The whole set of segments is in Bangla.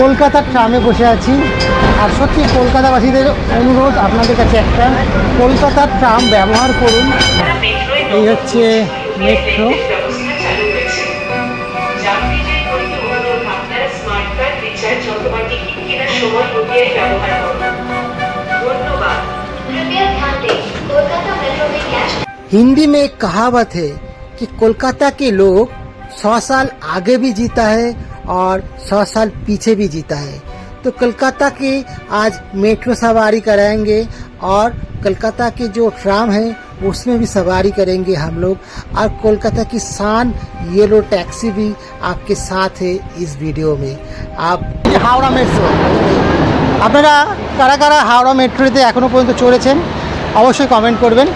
কলকাতার ট্রামে বসে আছি আর সত্যি কলকাতাবাসীদের অনুরোধ আপনাদের কাছে একটা কলকাতার ট্রাম ব্যবহার করুন এই হচ্ছে মেট্রো ব্যবস্থা চালু হয়েছে যাত্রীদের প্রতি অনুরোধ আপনারা স্মার্ট কার্ড রিচার্জ অথবা টিকিট কেনার সময় ইউপিআই ব্যবহার করুন ধন্যবাদ कृपया ध्यान दें कोलकाता मेट्रो में कैश हिंदी में एक कहावत है कि कोलकाता के लोग सौ साल आगे भी जीता है और सौ साल पीछे भी जीता है तो कोलकाता की आज मेट्रो सवारी कराएंगे और कोलकाता के जो ट्राम है उसमें भी सवारी करेंगे हम लोग और कोलकाता की शान येलो टैक्सी भी आपके साथ है इस वीडियो में आप हावड़ा मेट्रो আপনারা কারা কারা হাওড়া মেট্রোতে এখনও পর্যন্ত চড়েছেন অবশ্যই কমেন্ট করবেন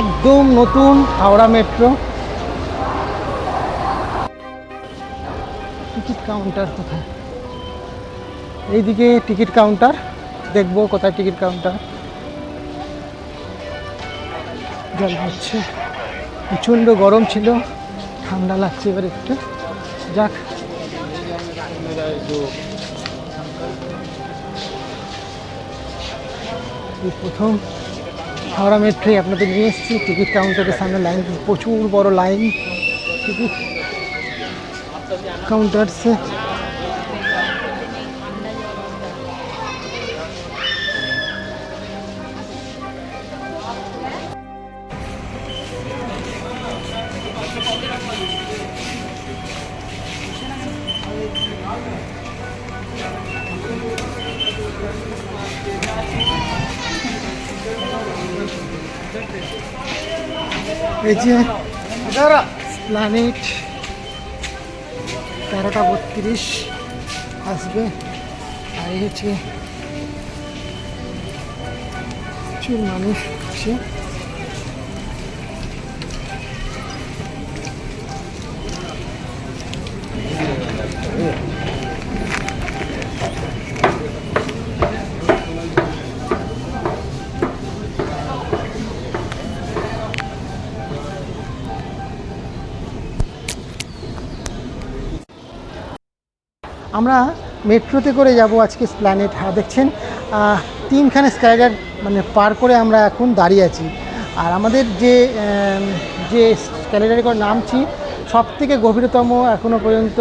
একদম নতুন হাওড়া মেট্রো। টিকিট কাউন্টার কোথায়? এইদিকে টিকিট কাউন্টার, দেখব কোথায় টিকিট কাউন্টার। জল হচ্ছে। প্রচণ্ড গরম ছিল, ঠান্ডা লাগছে এবার একটু। যাক। প্রথম হাওড়া মেট্রি আপনাদের নিয়ে এসেছি। টিকিট কাউন্টারের সামনে লাইন প্রচুর বড় লাইন। টিকিট কাউন্টারসে এই যে প্ল্যানেট তেরোটা বত্রিশ আসবে। আর এই হচ্ছে প্রচুর মানুষ আসে আমরা মেট্রোতে করে যাব আজকে প্ল্যানেট হ্যাঁ দেখছেন? তিনখানে স্কাইডার মানে পার করে আমরা এখন দাঁড়িয়ে আছি। আর আমাদের যে যে স্ক্যালেডারে করে নামছি সব থেকে গভীরতম এখনও পর্যন্ত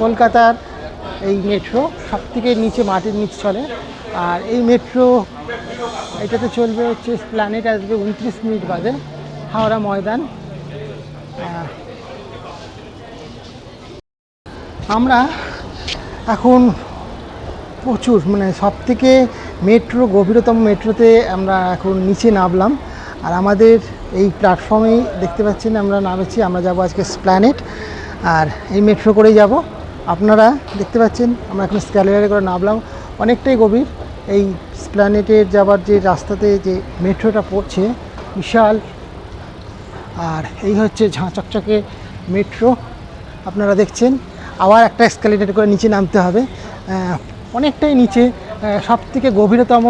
কলকাতার এই মেট্রো সব থেকে নিচে মাটির নিচ চলে আর এই মেট্রো, এটাতে চলবে হচ্ছে প্ল্যানেট আসবে উনত্রিশ মিনিট বাদে হাওড়া ময়দান। আমরা এখন প্রচুর মানে সব থেকে মেট্রো গভীরতম মেট্রোতে আমরা এখন নিচে নামলাম। আর আমাদের এই প্ল্যাটফর্মেই দেখতে পাচ্ছেন, আমরা নামেছি, আমরা যাব আজকে স্প্ল্যানেট আর এই মেট্রো করেই যাব। আপনারা দেখতে পাচ্ছেন, আমরা এখন স্ক্যালেরারে করে নামলাম। অনেকটাই গভীর। এই স্প্ল্যানেটের যাবার যে রাস্তাতে যে মেট্রোটা পড়ছে, বিশাল। আর এই হচ্ছে ঝাঁ চকচকে মেট্রো আপনারা দেখছেন আবার একটা এসকালেটার করে নিচে নামতে হবে। অনেকটাই নিচে। সব থেকে গভীরতম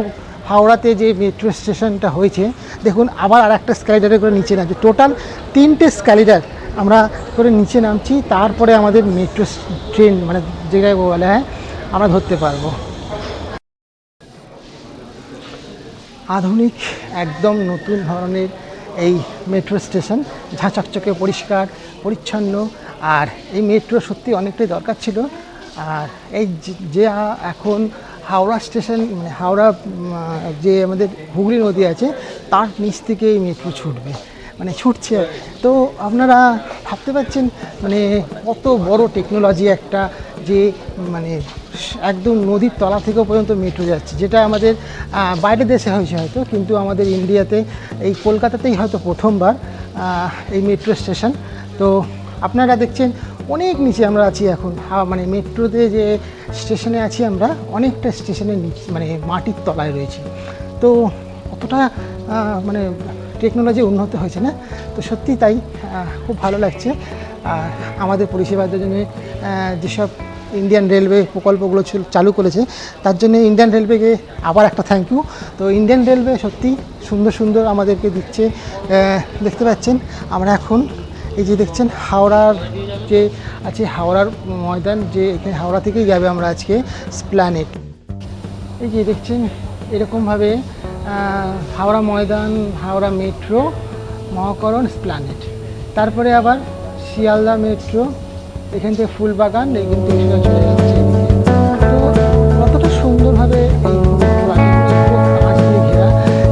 হাওড়াতে যে মেট্রো স্টেশনটা হয়েছে, দেখুন, আবার আর একটা স্কাইডারে করে নিচে নামছে। টোটাল তিনটে স্ক্যালিডার আমরা করে নিচে নামছি, তারপরে আমাদের মেট্রো ট্রেন মানে যেটাই বলে হ্যাঁ আমরা ধরতে পারব। আধুনিক, একদম নতুন ধরনের এই মেট্রো স্টেশন ঝাঁচকচকে পরিষ্কার, পরিচ্ছন্ন আর এই মেট্রো সত্যি অনেকটাই দরকার ছিল। আর এই যে- এখন হাওড়া স্টেশন মানে হাওড়া যে আমাদের হুগলি নদী আছে, তার নিচ থেকে এই মেট্রো ছুটবে। মানে ছুটছে। তো আপনারা ভাবতে পারছেন মানে কত বড় টেকনোলজি একটা যে মানে একদম নদীর তলা থেকেও পর্যন্ত মেট্রো যাচ্ছে, যেটা আমাদের বাইরের দেশে হয়েছে হয়তো, কিন্তু আমাদের ইন্ডিয়াতে, এই কলকাতাতেই হয়তো প্রথমবার এই মেট্রো স্টেশন। তো আপনারা দেখছেন, অনেক নিচে আমরা আছি এখন। মানে মেট্রোতে যে স্টেশনে আছি আমরা, অনেকটা স্টেশনের নিচে মানে মাটির তলায় রয়েছি। তো অতটা মানে টেকনোলজি উন্নত হয়েছে না? তো সত্যি তাই খুব ভালো লাগছে। আর আমাদের পরিষেবার জন্য যেসব ইন্ডিয়ান রেলওয়ে প্রকল্পগুলো চালু করেছে, তার জন্য ইন্ডিয়ান রেলওয়েকে আবার একটা থ্যাংক ইউ তো ইন্ডিয়ান রেলওয়ে সত্যি সুন্দর সুন্দর আমাদেরকে দিচ্ছে। দেখতে পাচ্ছেন, আমরা এখন এই যে দেখছেন হাওড়ার যে আছে হাওড়ার ময়দান, যে এখানে হাওড়া থেকেই যাবে আমরা আজকে স্প্ল্যানেট এই যে দেখছেন, এরকমভাবে হাওড়া ময়দান, হাওড়া মেট্রো মহাকরণ স্প্ল্যানেট তারপরে আবার শিয়ালদা মেট্রো এখান থেকে ফুলবাগান এখান থেকে চলে যাচ্ছে। তো কতটা সুন্দরভাবে এই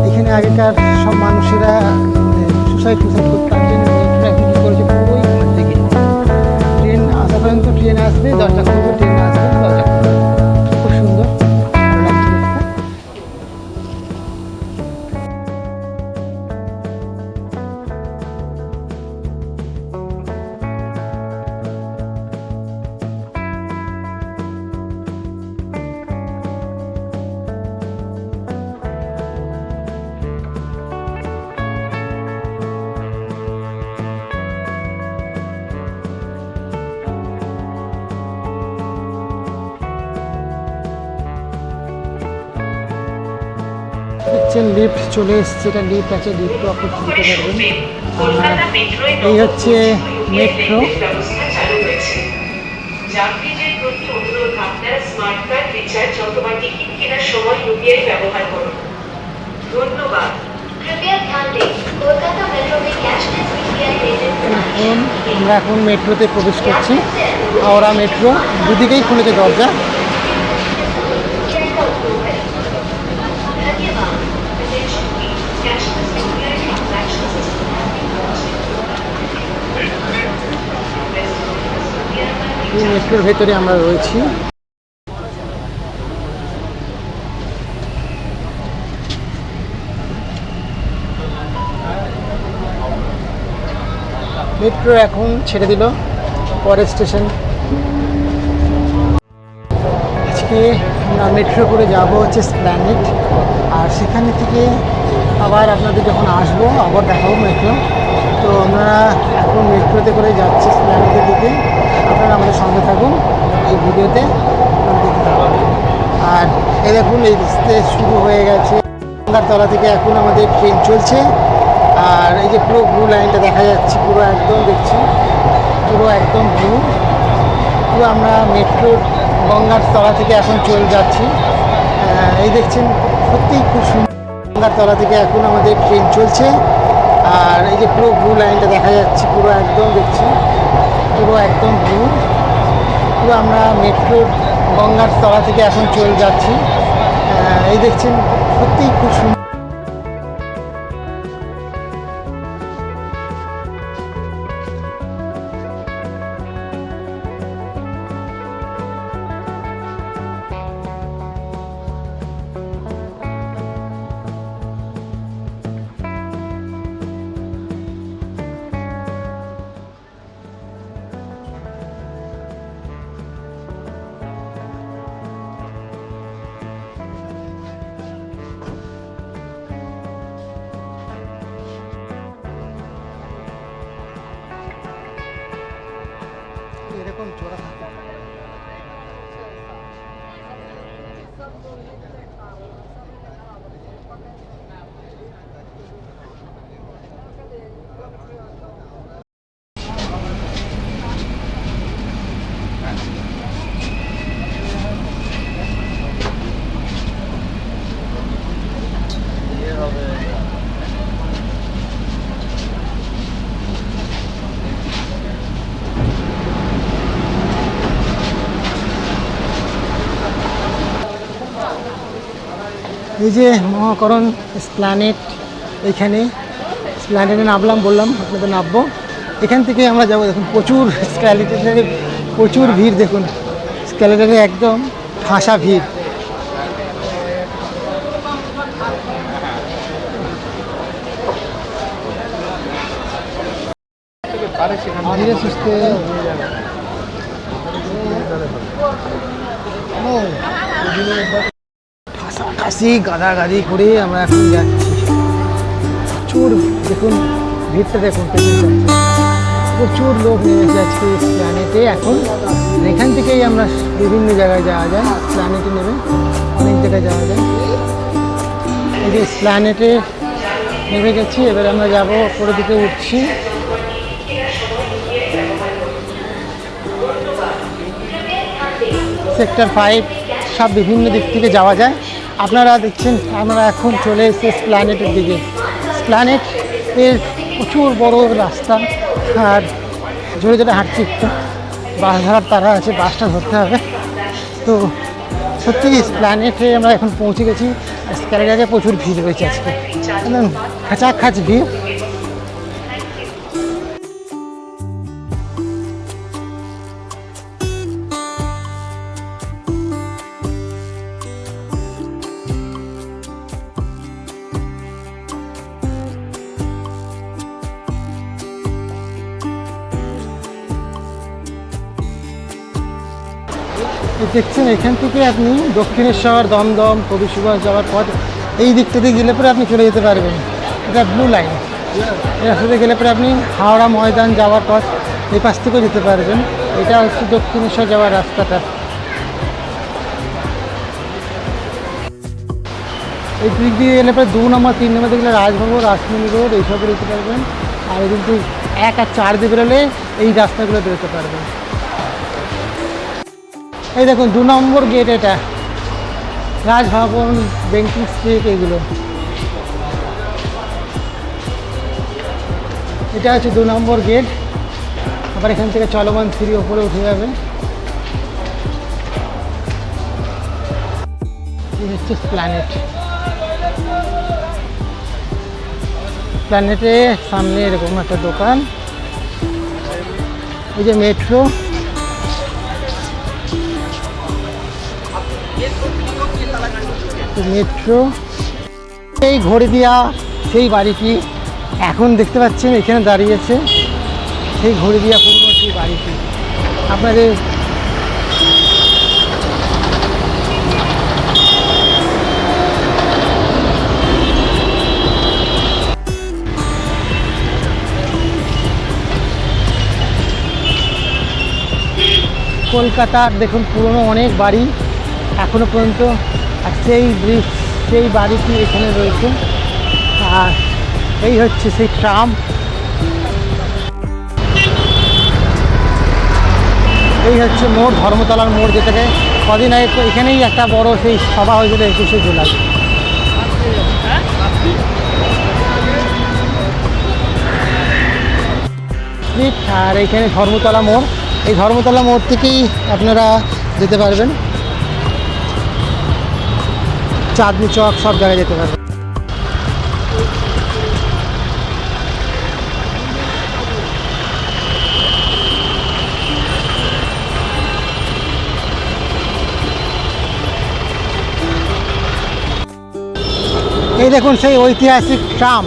এখানে আগেকার সব মানুষেরা সুসাইড টুসাইড করতে সেকেন্ড লিফট চলে এসছে এটা লিফ্ট আছে লিফটও আপনি খুলতে পারবেন। এই হচ্ছে মেট্রো। আমরা এখন মেট্রোতে প্রবেশ করছি। হাওড়া মেট্রো দুদিকেই খুলেছে দরজা। এই মেট্রোর ভেতরে আমরা রয়েছি। মেট্রো এখন ছেড়ে দিল, পরের স্টেশন। আজকে আমরা মেট্রো করে যাব হচ্ছে স্প্ল্যানেট আর সেখানে থেকে আবার আপনাদের যখন আসব, আবার দেখাবো মেট্রো। তো আমরা এখন মেট্রোতে করে যাচ্ছি স্প্ল্যানেটের দিকে। আপনারা আমাদের সঙ্গে থাকুন এই ভিডিওতে আর এই দেখুন, এই রাস্তে শুরু হয়ে গেছে। তলা থেকে এখন আমাদের ট্রেন চলছে। আর এই যে পুরো ব্লু লাইনটা দেখা যাচ্ছে, পুরো একদম দেখছি। পুরো একদম ব্লু। পুরো আমরা মেট্রো গঙ্গার তলা থেকে এখন চলে যাচ্ছি। এই দেখছেন, সত্যিই খুব সুন্দর। গঙ্গার তলা থেকে এখন আমাদের ট্রেন চলছে। আর এই যে পুরো ব্লু লাইনটা দেখা যাচ্ছে, পুরো একদম দেখছি, পুরো একদম ব্লু পুরো আমরা মেট্রোর গঙ্গার তলা থেকে এখন চলে যাচ্ছি। এই দেখছেন, সত্যিই খুব সুন্দর। এরকম জোড়া থাকে এই যে মহাকরণ স্প্ল্যানেট এখানে স্প্ল্যানেটে নামলাম বললাম আপনাদের নামবো। এখান থেকে আমরা যাব, দেখুন, প্রচুর স্ক্যালেটারে প্রচুর ভিড়, দেখুন স্ক্যালেটারে একদম ঠাসা ভিড়। ধীরে সুস্থে। ঠাসাঠাসি গাদাগাদি করে আমরা এখন যাচ্ছি। প্রচুর দেখুন, ভিড়টা দেখুন প্রচুর লোক নেমেছে আজকে প্ল্যানেটে এখন এখান থেকেই আমরা বিভিন্ন জায়গায় যাওয়া যায়। প্ল্যানেটে নেমে অনেক জায়গায় যাওয়া যায়। এই যে প্ল্যানেটে নেমে গেছি, এবার আমরা যাব উপরের দিকে উঠছি। সেক্টর ফাইভ সব বিভিন্ন দিক থেকে যাওয়া যায়। আপনারা দেখছেন, আমরা এখন চলে এসেছি প্ল্যানেটের দিকে। প্ল্যানেট এর প্রচুর বড় রাস্তা, আর জোরে জোরে হাঁটছি একটু। বাস ধরার তারা আছে বাসটা ধরতে হবে। তো সত্যি প্ল্যানেটে আমরা এখন পৌঁছে গেছি। আর স্ক্যালেটারে প্রচুর ভিড় রয়েছে আজকে। একদম খাঁচাখাচ ভিড়। দেখছেন, এখান থেকে আপনি দক্ষিণেশ্বর, দমদম কবি সুভাষ যাওয়ার পথ, এই দিকটা দিয়ে গেলে পরে আপনি চলে যেতে পারবেন। এটা ব্লু লাইন এই রাস্তাতে গেলে পরে আপনি হাওড়া ময়দান যাওয়ার পথ, এই পাশ থেকেও যেতে পারবেন। এটা হচ্ছে দক্ষিণেশ্বর যাওয়ার রাস্তাটা। এই দিক দিয়ে গেলে পরে দু নম্বর, তিন নম্বর দেখলে রাজভবন, রাসমণি রোড এইসব যেতে পারবেন। আর কিন্তু এক আর চার দিয়ে বেরোলে এই রাস্তাগুলো বেরোতে পারবেন। এই দেখুন, দু নম্বর গেট এটা। রাজভবন ব্যাংকিং স্ট্রিট এগুলো। এটা হচ্ছে দু নম্বর গেট আবার এখান থেকে চলমান সিঁড়ি ওপরে উঠে যাবে। হচ্ছে প্ল্যানেট প্ল্যানেটে সামনে এরকম একটা দোকান। এই যে মেট্রো মেট্রো এই ঘড়ি দিয়া সেই বাড়িটি এখন দেখতে পাচ্ছেন, এখানে দাঁড়িয়েছে সেই ঘড়ি দিয়া পুরনো সেই বাড়িটি। আপনাদের কলকাতার দেখুন, পুরনো অনেক বাড়ি এখনও পর্যন্ত আর সেই ব্রিজ সেই বাড়িটি এখানে রয়েছে, আর এই হচ্ছে সেই ট্রাম। এই হচ্ছে মোড়, ধর্মতলার মোড় যেটাকে কদিন আগে তো এখানেই একটা বড় সেই সভা হয়েছিল একুশে জুলাই। আর এখানে ধর্মতলা মোড়। এই ধর্মতলা মোড় থেকেই আপনারা যেতে পারবেন। চাঁদনি চক সব জায়গায় যেতে পারবেন এই দেখুন সেই ঐতিহাসিক ট্রাম।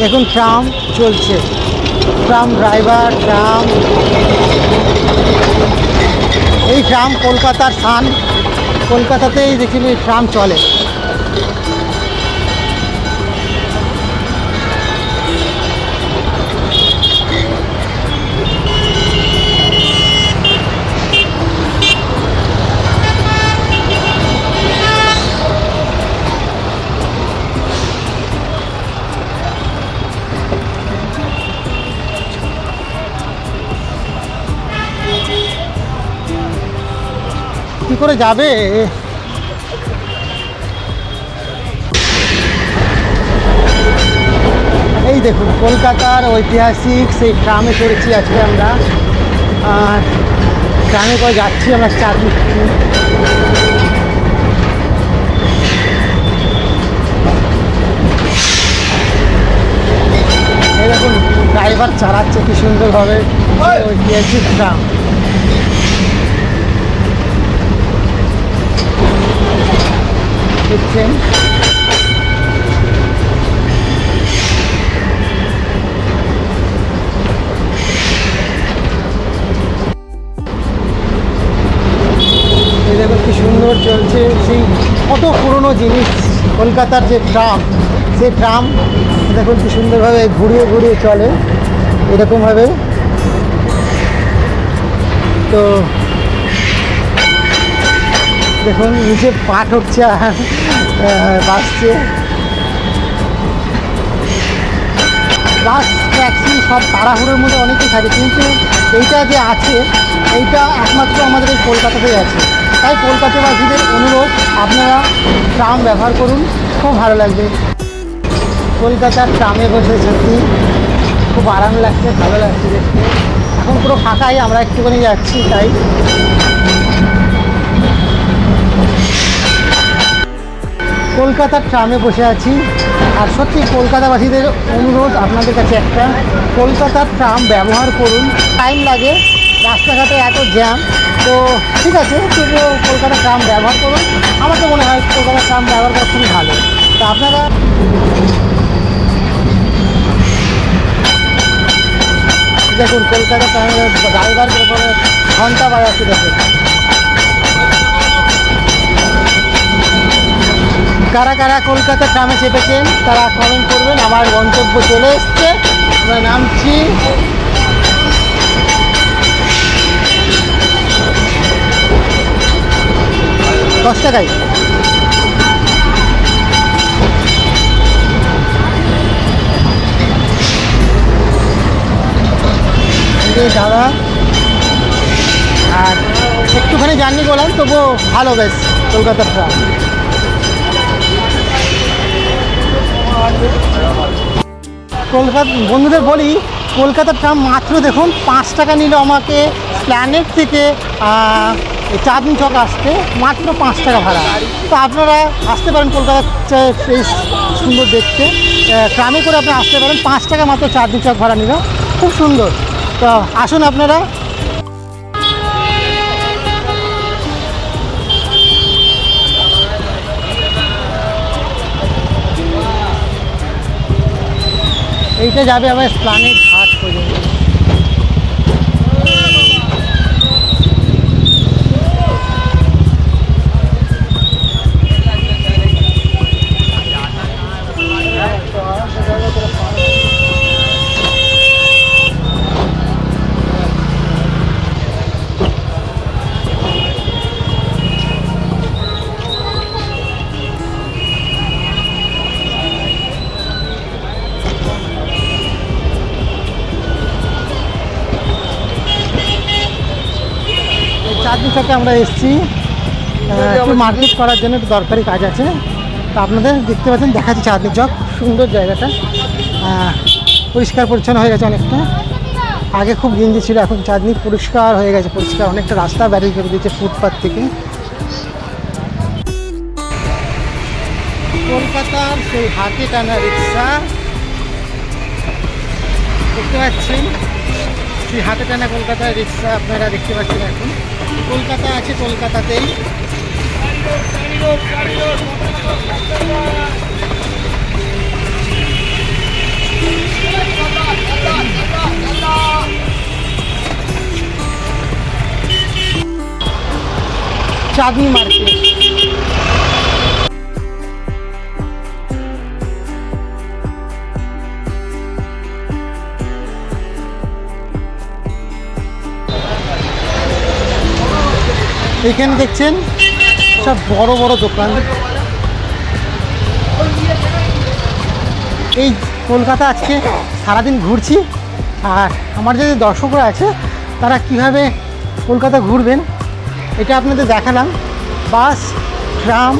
দেখুন ট্রাম চলছে। Tram driver tram. এই ট্রাম কলকাতার স্থান কলকাতাতেই দেখি ট্রাম চলে। করে যাবে? এই দেখুন, কলকাতার ঐতিহাসিক সেই ট্রামে চড়েছি আজকে আমরা। আর ট্রামে করে যাচ্ছি আমরা এই দেখুন ড্রাইভার চালাচ্ছে কি সুন্দরভাবে। ঐতিহাসিক ট্রাম দেখুন কি সুন্দর চলছে সেই কত পুরনো জিনিস। কলকাতার যে ট্রাম, সেই ট্রাম দেখুন কি সুন্দরভাবে ঘুরিয়ে ঘুরিয়ে চলে, এরকমভাবে। তো দেখুন, নিচে পাট হচ্ছে বাসছে। বাস ট্যাক্সি সব তাড়াহুড়োর মধ্যে অনেকেই থাকে, কিন্তু এইটা যে আছে, এইটা একমাত্র আমাদের এই কলকাতাতেই আছে। তাই কলকাতাবাসীদের অনুরোধ, আপনারা ট্রাম ব্যবহার করুন, খুব ভালো লাগবে। কলকাতার ট্রামে বসে সত্যি খুব আরাম লাগছে, ভালো লাগছে দেখতে। এখন পুরো ফাঁকাই, আমরা একটুখানি যাচ্ছি, তাই। কলকাতার ট্রামে বসে আছি। আর সত্যি কলকাতাবাসীদের অনুরোধ আপনাদের কাছে একটা। কলকাতার ট্রাম ব্যবহার করুন। টাইম লাগে, রাস্তাঘাটে এত জ্যাম। তো ঠিক আছে, তবুও কলকাতার ট্রাম ব্যবহার করুন। আমার তো মনে হয় কলকাতার ট্রাম ব্যবহার করা খুবই ভালো। তো আপনারা দেখুন, কলকাতা ট্রামের ড্রাইভার ঘণ্টা বাজাচ্ছে দেখুন। কারা কারা কলকাতা ট্রামে চেপেছেন, তারা কমেন্ট করবেন। আমার গন্তব্য চলে এসছে। আমরা নামছি। দশ টাকায়। দাদা। আর একটুখানি জার্নি করলাম, তবুও ভালো বেশ, কলকাতার কলকাতা বন্ধুদের বলি, কলকাতার ট্রাম মাত্র দেখুন, পাঁচ টাকা নিল আমাকে প্ল্যানেট থেকে চাঁদনি চক আসতে মাত্র পাঁচ টাকা ভাড়া। তো আপনারা আসতে পারেন কলকাতার বেশ সুন্দর দেখতে। ট্রামে করে আপনারা আসতে পারেন, পাঁচ টাকা মাত্র চাঁদনি চক ভাড়া নিল। খুব সুন্দর। তো আসুন আপনারা এইটা যাবে আবার প্ল্যানেট চাঁদনি চকে আমরা এসেছি। একটু মার্কেট করার জন্য একটু দরকারি কাজ আছে। তো আপনাদের দেখতে পাচ্ছেন দেখাচ্ছি চাঁদনি চক। সুন্দর জায়গাটা। পরিষ্কার পরিচ্ছন্ন হয়ে গেছে অনেকটা। আগে খুব গেঞ্জি ছিল এখন চাঁদনি পরিষ্কার হয়ে গেছে। পরিষ্কার অনেকটা রাস্তা ব্যারিয়ে করে দিয়েছে ফুটপাথ থেকে। কলকাতার সেই হাতে টানা রিক্সা। দেখতে পাচ্ছেন সেই হাতে টানা কলকাতার রিক্সা আপনারা দেখতে পাচ্ছেন এখন। কলকাতা আছে কলকাতাতেই। চাঁদনি মার্কেট। এখানে দেখছেন? সব বড় বড় দোকান। এই কলকাতা আজকে সারাদিন ঘুরছি। আর আমার যে দর্শকরা আছে, তারা কীভাবে কলকাতা ঘুরবেন, এটা আপনাদের দেখালাম। বাস, ট্রাম,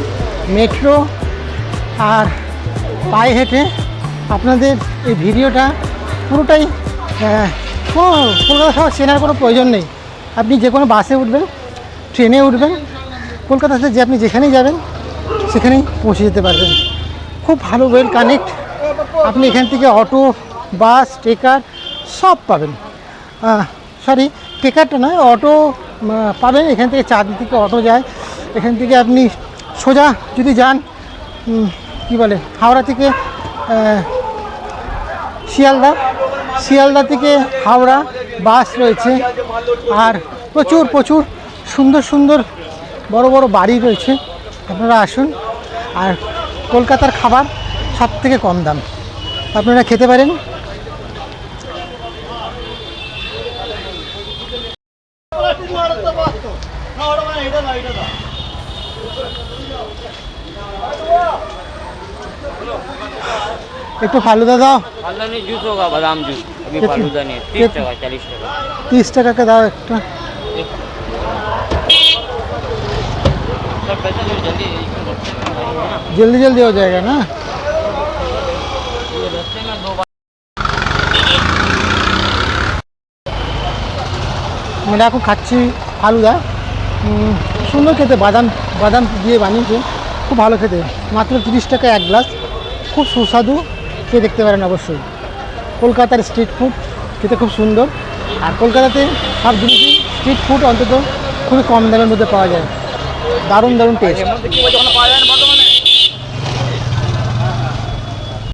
মেট্রো আর পায়ে হেঁটে আপনাদের এই ভিডিওটা পুরোটাই কোনো কলকাতা শহর চেনার কোনো প্রয়োজন নেই। আপনি যে কোনো বাসে উঠবেন ট্রেনে উঠবেন, কলকাতা কলকাতাতে যে আপনি যেখানেই যাবেন, সেখানেই পৌঁছে যেতে পারবেন। খুব ভালো ওয়েল কানেক্ট আপনি এখান থেকে অটো বাস ট্রেকার সব পাবেন। সরি ট্রেকারটা নয় অটো পাবেন। এখান থেকে চাঁদনি থেকে অটো যায়। এখান থেকে আপনি সোজা যদি যান কি বলে, হাওড়া থেকে শিয়ালদা। শিয়ালদা থেকে হাওড়া বাস রয়েছে। আর প্রচুর প্রচুর সুন্দর সুন্দর বড় বড় বাড়ি রয়েছে আপনারা আসুন আর কলকাতার খাবার সব থেকে কম দাম আপনারা খেতে পারেন একটু ফালুদা দাও फालूदा नहीं जूस होगा बादाम जूस अभी कितने? फालूदा नहीं है तीस कितने? टका चालीस टका তিরিশ টাকাকে দাও একটা सब जल्दी रस्ते में आएंगे ना जल्दी जल्दी हो जाएगा ना ये रस्ते में दो बार আমরা এখন খাচ্ছি ফালুদা উম, সুন্দর খেতে বাদাম বাদাম দিয়ে বানিয়েছে খুব ভালো খেতে মাত্র তিরিশ টাকা এক গ্লাস খুব সুস্বাদু খেয়ে দেখতে পারেন অবশ্যই কলকাতার স্ট্রিট ফুড খেতে খুব সুন্দর আর কলকাতাতে সব জিনিসই স্ট্রিট ফুড অন্তত খুবই কম দামের মধ্যে পাওয়া যায় দারুণ দারুণ টেস্ট